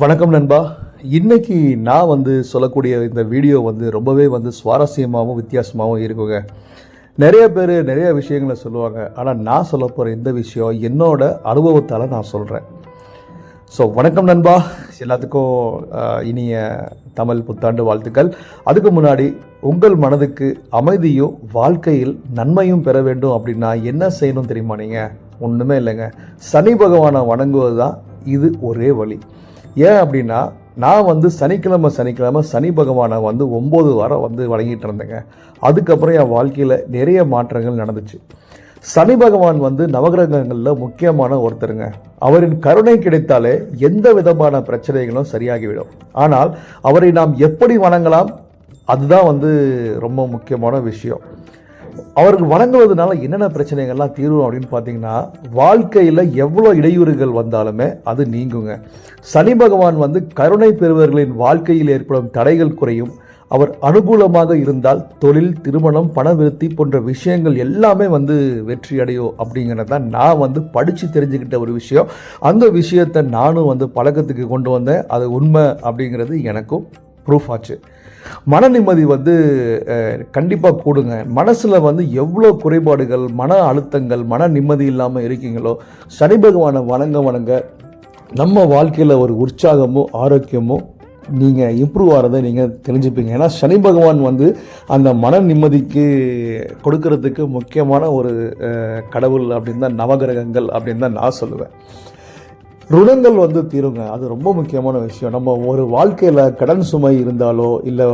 வணக்கம் நண்பா. இன்னைக்கு நான் வந்து சொல்லக்கூடிய இந்த வீடியோ வந்து ரொம்பவே வந்து சுவாரஸ்யமாகவும் வித்தியாசமாகவும் இருக்குங்க. நிறைய பேர் நிறைய விஷயங்களை சொல்லுவாங்க. ஆனால் நான் சொல்ல போகிற இந்த விஷயம் என்னோட அனுபவத்தால் நான் சொல்கிறேன் ஸோ வணக்கம் நண்பா. எல்லாத்துக்கும் இனிய தமிழ் புத்தாண்டு வாழ்த்துக்கள். அதுக்கு முன்னாடி உங்கள் மனதுக்கு அமைதியும் வாழ்க்கையில் நன்மையும் பெற வேண்டும் அப்படின்னா என்ன செய்யணும் தெரியுமா நீங்கள் ஒன்றுமே இல்லைங்க. சனி பகவானை வணங்குவது தான் இது ஒரே வழி. ஏன் அப்படின்னா நான் வந்து சனிக்கிழமை சனிக்கிழமை சனி பகவானை வந்து ஒம்பது வாரம் வந்து வழங்கிட்டு இருந்தேங்க. அதுக்கப்புறம் என் வாழ்க்கையில் நிறைய மாற்றங்கள் நடந்துச்சு. சனி பகவான் வந்து நவகிரகங்களில் முக்கியமான ஒருத்தருங்க. அவரின் கருணை கிடைத்தாலே எந்த விதமான பிரச்சனைகளும் சரியாகிவிடும். ஆனால் அவரை நாம் எப்படி வணங்கலாம்? அதுதான் வந்து ரொம்ப முக்கியமான விஷயம். அவருக்கு வணங்குவதனால என்னென்ன பிரச்சனைகள்லாம் தீரும் அப்படின்னு பார்த்தீங்கன்னா வாழ்க்கையில் எவ்வளோ இடையூறுகள் வந்தாலுமே அது நீங்குங்க. சனி பகவான் வந்து கருணை பெறுவர்களின் வாழ்க்கையில் ஏற்படும் தடைகள் குறையும். அவர் அனுகூலமாக இருந்தால் தொழில் திருமணம் பணவிருத்தி போன்ற விஷயங்கள் எல்லாமே வந்து வெற்றி அடையும் அப்படிங்கிறது தான் நான் வந்து படித்து தெரிஞ்சுக்கிட்ட ஒரு விஷயம். அந்த விஷயத்தை நானும் வந்து பழக்கத்துக்கு கொண்டு வந்தேன். அது உண்மை அப்படிங்கிறது எனக்கும். ப்ரூஃப் ஆச்சு. மன நிம்மதி வந்து கண்டிப்பாக கூடுங்க. மனசில் வந்து எவ்வளோ குறைபாடுகள் மன அழுத்தங்கள் மன நிம்மதி இல்லாமல் இருக்கீங்களோ சனி பகவானை வணங்க வணங்க நம்ம வாழ்க்கையில் ஒரு உற்சாகமும் ஆரோக்கியமும் நீங்கள் இம்ப்ரூவ் ஆகிறதை நீங்கள் தெரிஞ்சுப்பீங்க. ஏன்னா சனி பகவான் வந்து அந்த மன நிம்மதிக்கு கொடுக்கறதுக்கு முக்கியமான ஒரு கடவுள் அப்படின்னு தான் நவகிரகங்கள் அப்படின்னு தான் நான் சொல்லுவேன். ருணங்கள் வந்து தீருங்க. அது ரொம்ப முக்கியமான விஷயம். நம்ம ஒரு வாழ்க்கையில் கடன் சுமை இருந்தாலோ இல்லை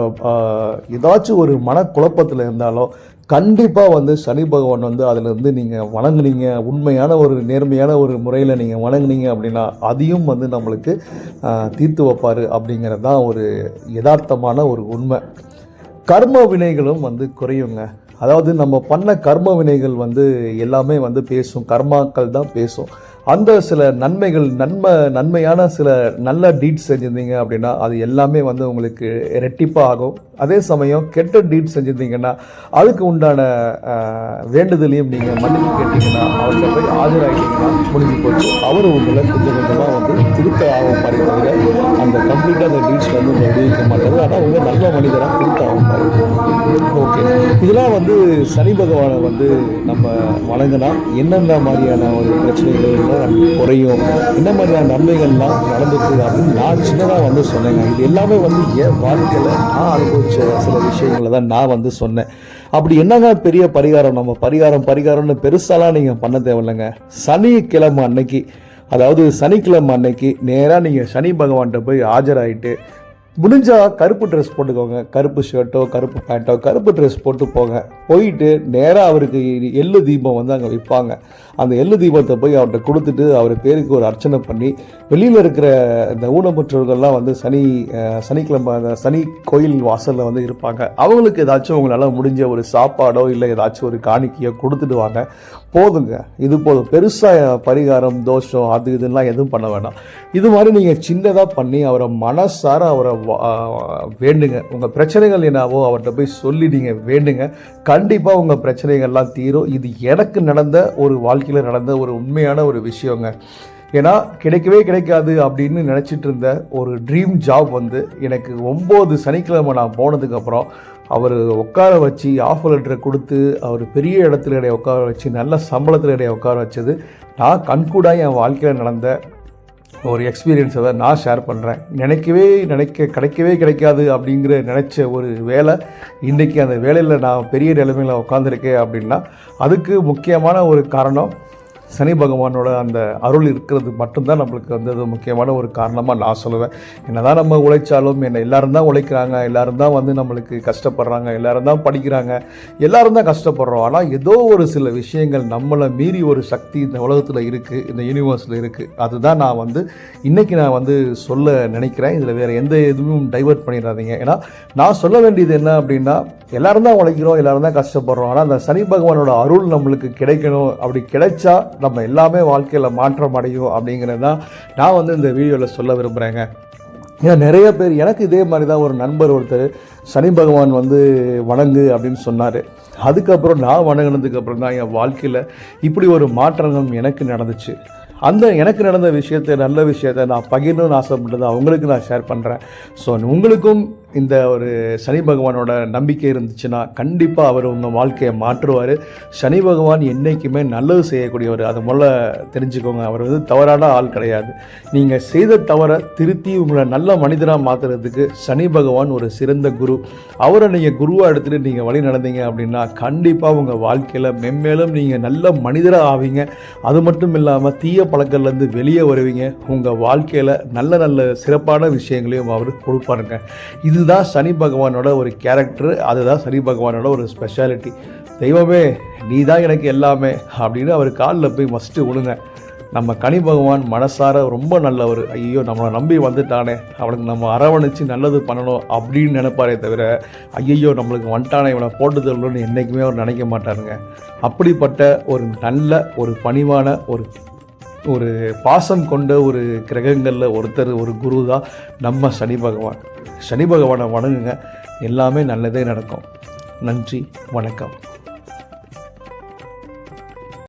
ஏதாச்சும் ஒரு மனக்குழப்பத்தில் இருந்தாலோ கண்டிப்பாக வந்து சனி பகவான் வந்து அதிலிருந்து நீங்கள் வணங்குனீங்க. உண்மையான ஒரு நேர்மையான ஒரு முறையில் நீங்கள் வணங்குனீங்க அப்படின்னா அதையும் வந்து நம்மளுக்கு தீர்த்து வைப்பார் அப்படிங்கிறது தான் ஒரு யதார்த்தமான ஒரு உண்மை. கர்ம வினைகளும் வந்து குறையுங்க. அதாவது நம்ம பண்ண கர்ம வினைகள் வந்து எல்லாமே வந்து பேசும். கர்மாக்கள் தான் பேசும். அந்த சில நன்மைகள் நன்மை நன்மையான சில நல்ல டீட்ஸ் செஞ்சிருந்தீங்க அப்படின்னா அது எல்லாமே வந்து உங்களுக்கு ரெட்டிப்பாக ஆகும். அதே சமயம் கெட்ட டீட் செஞ்சுருந்தீங்கன்னா அதுக்கு உண்டான வேண்டுதலையும் நீங்கள் மன்னிப்பு கேட்டீங்கன்னா அவர்கிட்ட போய் ஆஜராகிட்டீங்கன்னா முடிஞ்சு போச்சு. அவர் உங்களை கொஞ்சம் கொஞ்சமாக வந்து திருத்த ஆகும் மாதிரி அந்த கம்ப்ளீட்டாக அந்த டீட்ஸ் வந்து உங்களை விடுவிக்க மாட்டாரு ஆனால் உங்க நல்ல மனிதராக திருத்த ஆகும் ஓகே இதெல்லாம் வந்து சனி பகவானை வந்து நம்ம வணங்கினா என்னென்ன மாதிரியான ஒரு பிரச்சனைகள்லாம் நமக்கு குறையும். என்ன மாதிரியான நன்மைகள்லாம் நடந்துருக்கு அப்படின்னு நான் சின்னதாக வந்து சொன்னேங்க. இது எல்லாமே வந்து என் வாழ்க்கையில் நான் அனுபவிச்ச சில விஷயங்களை தான் நான் வந்து சொன்னேன். அப்படி என்னங்க பெரிய பரிகாரம்? நம்ம பரிகாரம் பரிகாரம்னு பெருசாலாம் நீங்கள் பண்ண தேவையில்லைங்க. சனிக்கிழமை அன்னைக்கு அதாவது சனிக்கிழமை அன்னைக்கு நேராக நீங்கள் சனி பகவான்கிட்ட போய் ஆஜராயிட்டு முடிஞ்சால் கருப்பு ட்ரெஸ் போட்டுக்கோங்க. கருப்பு ஷர்ட்டோ கருப்பு பேண்ட்டோ கருப்பு ட்ரெஸ் போட்டு போங்க. போயிட்டு நேராக அவருக்கு எள்ளு தீபம் வந்து அங்கே விற்பாங்க அந்த எள்ளு தீபத்தை போய் அவர்கிட்ட கொடுத்துட்டு அவர் பேருக்கு ஒரு அர்ச்சனை பண்ணி வெளியில் இருக்கிற இந்த ஊனமுற்றவர்கள்லாம் வந்து சனி சனிக்கிழமை அந்த சனி கோயில் வாசலில் வந்து இருப்பாங்க. அவங்களுக்கு ஏதாச்சும் உங்களால் முடிஞ்ச ஒரு சாப்பாடோ இல்லை ஏதாச்சும் ஒரு காணிக்கையோ கொடுத்துட்டு வாங்க. போதுங்க. இது போதும். பெருசாக பரிகாரம் தோஷம் அது இதெல்லாம் எதுவும் பண்ண வேண்டாம் இது மாதிரி நீங்கள் சின்னதாக பண்ணி அவரை மனசார அவரை வேண்டுங்க. உங்கள் பிரச்சனைகள் என்னவோ அவர்கிட்ட போய் சொல்லி நீங்கள் வேண்டுங்க. கண்டிப்பாக உங்கள் பிரச்சனைகள்லாம் தீரும். இது எனக்கு நடந்த ஒரு வாழ்க்கையில் நடந்த ஒரு உண்மையான ஒரு விஷயங்க. ஏன்னா கிடைக்கவே கிடைக்காது அப்படின்னு நினச்சிட்டு இருந்த ஒரு ட்ரீம் ஜாப் வந்து எனக்கு ஒம்பது சனிக்கிழமை நான் போனதுக்கப்புறம் அவர் உட்கார வச்சு ஆஃபர் லெட்டரை கொடுத்து அவர் பெரிய இடத்துல இடையே உட்கார வச்சு நல்ல சம்பளத்தில் இடையே உட்கார வச்சது. நான் கண்கூடாக என் வாழ்க்கையில் நடந்த ஒரு எக்ஸ்பீரியன்ஸை தான் நான் ஷேர் பண்ணுறேன் நினைக்கவே நினைக்க கிடைக்கவே கிடைக்காது அப்படிங்கிற நினச்ச ஒரு வேலை இன்றைக்கி அந்த வேலையில் நான் பெரிய நிலைமையில் உட்காந்துருக்கேன் அப்படின்னா அதுக்கு முக்கியமான ஒரு காரணம் சனி பகவானோட அந்த அருள் இருக்கிறது மட்டும்தான் நம்மளுக்கு வந்து அது முக்கியமான ஒரு காரணமாக நான் சொல்லுவேன். என்னதான் நம்ம உழைச்சாலும் என்ன எல்லாரும் தான் உழைக்கிறாங்க எல்லாரும் தான் வந்து நம்மளுக்கு கஷ்டப்படுறாங்க எல்லாரும் தான் படிக்கிறாங்க எல்லாரும் தான் கஷ்டப்படுறோம். ஆனால் ஏதோ ஒரு சில விஷயங்கள் நம்மளை மீறி ஒரு சக்தி இந்த உலகத்தில் இருக்குது இந்த யூனிவர்ஸில் இருக்குது அதுதான் நான் வந்து இன்றைக்கி நான் வந்து சொல்ல நினைக்கிறேன். இதில் வேறு எந்த எதுவும் டைவர்ட் பண்ணிடாதீங்க. ஏன்னா நான் சொல்ல வேண்டியது என்ன அப்படின்னா எல்லாரும் தான் உழைக்கிறோம் எல்லாரும் தான் கஷ்டப்படுறோம். ஆனால் அந்த சனி பகவானோட அருள் நம்மளுக்கு கிடைக்கணும். அப்படி கிடைச்சா நம்ம எல்லாமே வாழ்க்கையில் மாற்றம் அடையும் அப்படிங்கிறது தான் நான் வந்து இந்த வீடியோவில் சொல்ல விரும்புகிறேங்க ஏன்னா நிறைய பேர் எனக்கு இதே மாதிரி தான் ஒரு நண்பர் ஒருத்தர் சனி பகவான் வந்து வணங்கு அப்படின்னு சொன்னார். அதுக்கப்புறம் நான் வணங்கினதுக்கப்புறம் தான் என் வாழ்க்கையில் இப்படி ஒரு மாற்றங்கள் எனக்கு நடந்துச்சு. அந்த எனக்கு நடந்த விஷயத்தை நல்ல விஷயத்தை நான் பகிரணும்னு ஆசைப்பட்டதை அவங்களுக்கு நான் ஷேர் பண்ணுறேன் ஸோ உங்களுக்கும் இந்த ஒரு சனி பகவானோட நம்பிக்கை இருந்துச்சுன்னா கண்டிப்பாக அவர் உங்கள் வாழ்க்கையை மாற்றுவார். சனி பகவான் என்றைக்குமே நல்லது செய்யக்கூடியவர். அது முதல்ல தெரிஞ்சுக்கோங்க. அவர் வந்து தவறான ஆள் கிடையாது. நீங்கள் செய்த தவறை திருத்தி உங்களை நல்ல மனிதராக மாற்றுறதுக்கு சனி பகவான் ஒரு சிறந்த குரு. அவரை நீங்கள் குருவாக எடுத்துகிட்டு நீங்கள் வழி நடந்தீங்க அப்படின்னா கண்டிப்பாக உங்கள் வாழ்க்கையில் மென்மேலும் நீங்கள் நல்ல மனிதராக ஆவீங்க. அது மட்டும் இல்லாமல் தீய பழக்கத்துலேருந்து வெளியே வருவீங்க. உங்கள் வாழ்க்கையில் நல்ல நல்ல சிறப்பான விஷயங்களையும் அவர் கொடுப்பாருங்க. இதுதான் சனி பகவானோட ஒரு கேரக்டர் அதுதான் சனி பகவானோட ஒரு ஸ்பெஷாலிட்டி தெய்வமே நீ தான் எனக்கு எல்லாமே அப்படின்னு அவர் காலில் போய் மஸ்ட்டு விழுங்க நம்ம கனி பகவான் மனசார ரொம்ப நல்லவர். ஐயோ நம்மளை நம்பி வந்துட்டானே. அவனுக்கு நம்ம அரவணைச்சு நல்லது பண்ணணும் அப்படின்னு நினைப்பாரே தவிர ஐயோ நம்மளுக்கு வந்துட்டானே இவனை போட்டு தள்ளணும்னு என்றைக்குமே அவர் நினைக்க மாட்டாருங்க. அப்படிப்பட்ட ஒரு நல்ல ஒரு பணிவான ஒரு ஒரு பாசம் கொண்ட ஒரு கிரகங்களில் ஒருத்தர் ஒரு குரு தான் நம்ம சனி பகவான். சனி பகவானை வணங்குங்க. எல்லாமே நல்லதே நடக்கும். நன்றி வணக்கம்.